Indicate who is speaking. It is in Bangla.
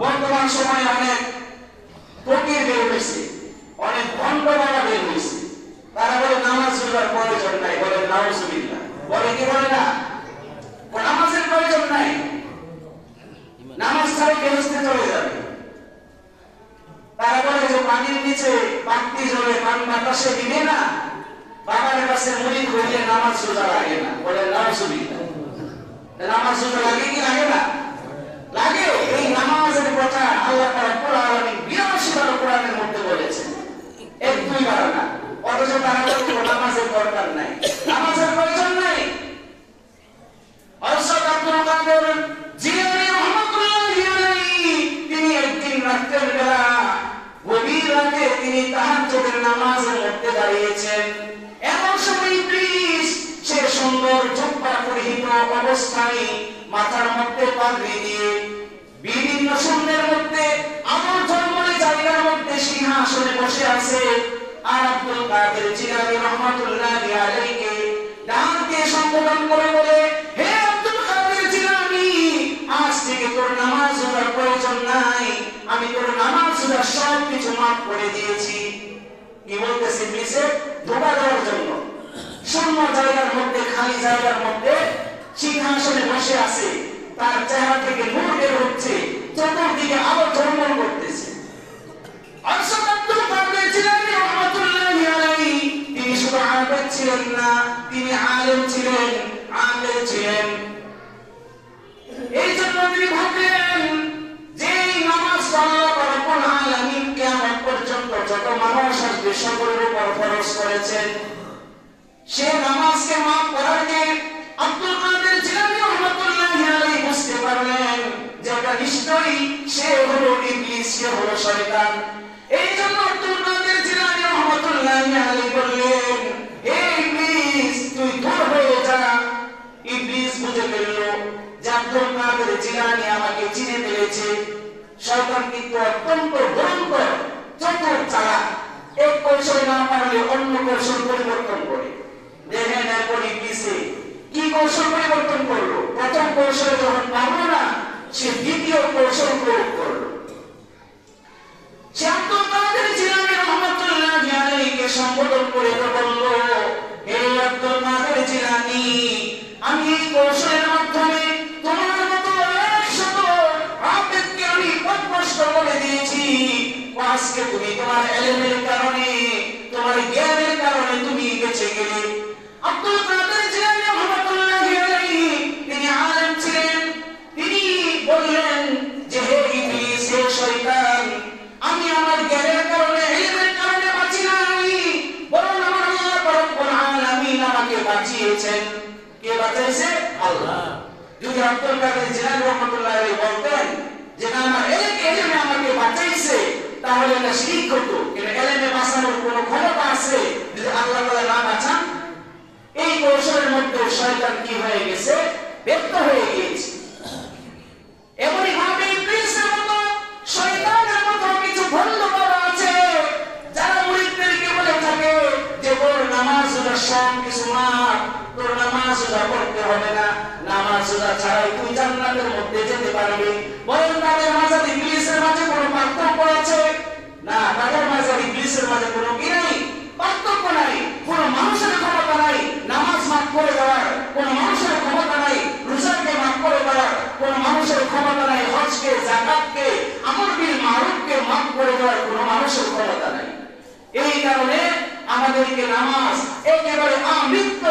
Speaker 1: বর্তমান সময়ে অনেক ফকির বের হয়েছে, অনেক ভণ্ড বাবা বের হয়েছে। তারা বলে নামাজ পড়ার প্রয়োজন নাই, বলে নাউজুবিল্লাহ। বলে কি বলে না? নামাজের প্রয়োজন নাই। নামাজ ছাড়া চলে যাবে। তারা বলে যে পানির নিচে জলে পান বাতাসে দিবে না। বাবার কাছে মুড়ি হইলে নামাজ লাগে না। বলে নাউজুবিল্লাহ। নামাজ লাগে কি লাগে না লাগে এই নামাজের কথা আল্লাহ তাআলা কোরআনে বিরাশি বার কোরআনের মধ্যে বলেছেন এক দুই বার না অথচ তারা বলতো নামাজের দরকার নাই নামাজের প্রয়োজন নাই হযরত আব্দুল কাদের জিলানী রাহমাতুল্লাহি আলাইহি তিনি একদিন রাতের বেলা গভীর রাতে তিনি তাহাজ্জুদের নামাজের মধ্যে দাঁড়িয়েছেন। এমন সময় ইবলিস সে সুন্দর জুব্বা পরিহিত অবস্থায় মাথার মধ্যে পাগড়ি দিয়ে বিভিন্ন শূন্যের মধ্যে আমল জন্মলে জায়গার মধ্যে সিংহাসনে বসে আছে। আর আব্দুল কাদের জিলানী রহমাতুল্লাহি আলাইহি ডান দিয়ে সম্বোধন করে বলে, হে আব্দুল কাদের জিলানী, আজ থেকে তোর নামাজ পড়ার প্রয়োজন নাই। আমি তোর নামাজ সব কিছু মাফ করে দিয়েছি কি বলতেছে ইবলিসে ধোকা দেওয়ার জন্য শূন্য জায়গার মধ্যে খালি জায়গার মধ্যে সিংহাসনে বসে আছে তার চেহারা থেকে নূর বের হচ্ছে চতুর্দিকে আলো ঝলমল করতেছে তিনি শুধু আবেদ ছিলেন না, তিনি আলেম ছিলেন আলেম ছিলেন। সকলের উপর ফরজ করেছেন। সে নামাজকে মাফ করার যে আব্দুল কাদের জিলানী রহমাতুল্লাহি আলাইহি বুঝতে পারলেন যে এটা নিশ্চয়ই সে হলো ইবলিস, সে হলো শয়তান। এই জন্য আব্দুল কাদের জিলানী রহমাতুল্লাহি আলাইহি বললেন, হে ইবলিস, তুই দূর হয়ে যা। ইবলিস বুঝে ফেলল যে আব্দুল কাদের জিলানী আমাকে চিনে ফেলেছে। শয়তান কিন্তু অত্যন্ত ভয়ঙ্কর, চতুর চালাক। এক কৌশল না পারলে অন্য কৌশল পরিবর্তন করে। দেখেন এরপর ইবলিসে কি কৌশল পরিবর্তন করল? প্রথম কৌশল যখন পারল না, সে দ্বিতীয় কৌশল প্রয়োগ করল। আমি এই কৌশলের মাধ্যমে আজকে তুমি তোমার এলেমের কারণে, তোমার জ্ঞানের কারণে তুমি বেঁচে গেলে। আব্দুল কাদের রহমাতুল্লাহি আলাইহি, তিনি আলেম ছিলেন। তিনি বললেন যে, হে ইবলিস, হে শয়তান, আমি আমার জ্ঞানের কারণে ইলমের কারণে বাঁচি নাই। বরং আমার আল্লাহ আলামিন আমাকে বাঁচিয়েছেন। কে বাঁচাইছে আল্লাহ। যদি আব্দুল কাদের রহমাতুল্লাহি আলাইহি বলতেন যে, না, আমার এলেমে আমাকে বাঁচাইছে তাহলে এটা শিরিক হতো কিন্তু এলেমে বাঁচানোর কোনো ক্ষমতা আছে? যদি আল্লাহ না বাঁচান, এই কৌশলের মধ্যে শয়তান কি হয়ে গেছে? ব্যক্ত হয়ে গিয়েছে। এমনই ভাবে শয়তানের মতো কিছু ভণ্ড আছে, যারা মুরিদদেরকে বলে থাকে যে, তোর নামাজ সব কিছু মাফ, তোর নামাজ রোজা করতে হবে না। নামাজ রোজা ছাড়াই তুই জান্নাতের মধ্যে যেতে পারবি। বলেন তাদের মাঝে আর ইবলিসের মাঝে কোনো পার্থক্য আছে না তাদের মাঝে আর ইবলিসের মাঝে কোনো কি নাই, পার্থক্য নাই, কোনো মানুষের ক্ষমতা নাই, নামাজ মাফ করে দেওয়ার কোনো মানুষের ক্ষমতা নাই, রোজাকে মাফ করে দেওয়ার কোনো মানুষের ক্ষমতা নাই, হজকে, জাকাতকে আমর বিল মারুফকে মাফ করে দেওয়ার কোন মানুষের ক্ষমতা নাই। এই কারণে আমাদেরকে নামাজ একেবারে আমৃত্য